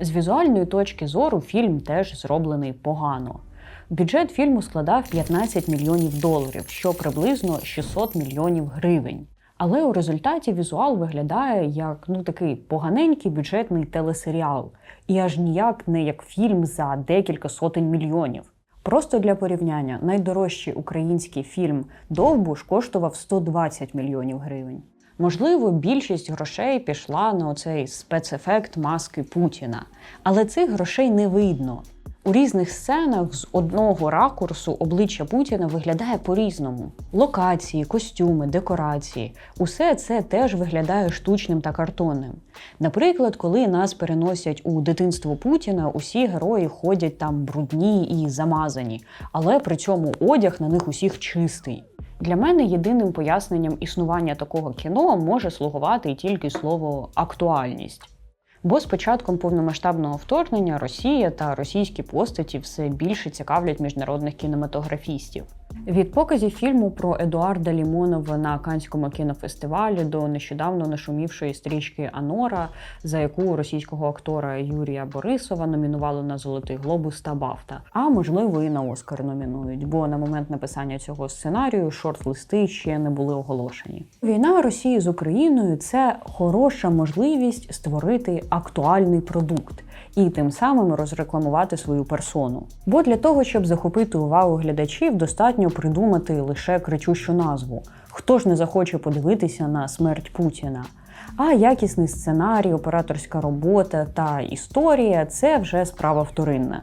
З візуальної точки зору фільм теж зроблений погано. Бюджет фільму складав 15 мільйонів доларів, що приблизно 600 мільйонів гривень. Але у результаті візуал виглядає як ну такий поганенький бюджетний телесеріал, і аж ніяк не як фільм за декілька сотень мільйонів. Просто для порівняння, найдорожчий український фільм Довбуш коштував 120 мільйонів гривень. Можливо, більшість грошей пішла на оцей спецефект маски Путіна, але цих грошей не видно. У різних сценах з одного ракурсу обличчя Путіна виглядає по-різному. Локації, костюми, декорації усе це теж виглядає штучним та картонним. Наприклад, коли нас переносять у дитинство Путіна, усі герої ходять там брудні і замазані, але при цьому одяг на них усіх чистий. Для мене єдиним поясненням існування такого кіно може слугувати тільки слово актуальність. Бо з початком повномасштабного вторгнення Росія та російські постаті все більше цікавлять міжнародних кінематографістів. Від показів фільму про Едуарда Лімонова на Канському кінофестивалі до нещодавно нашумівшої стрічки Анора, за яку російського актора Юрія Борисова номінували на Золотий Глобус та Бафта. А можливо і на Оскар номінують, бо на момент написання цього сценарію шорт-листи ще не були оголошені. Війна Росії з Україною це хороша можливість створити актуальний продукт і тим самим розрекламувати свою персону. Бо для того, щоб захопити увагу глядачів, достатньо придумати лише кричущу назву. Хто ж не захоче подивитися на смерть Путіна? А якісний сценарій, операторська робота та історія це вже справа вторинна.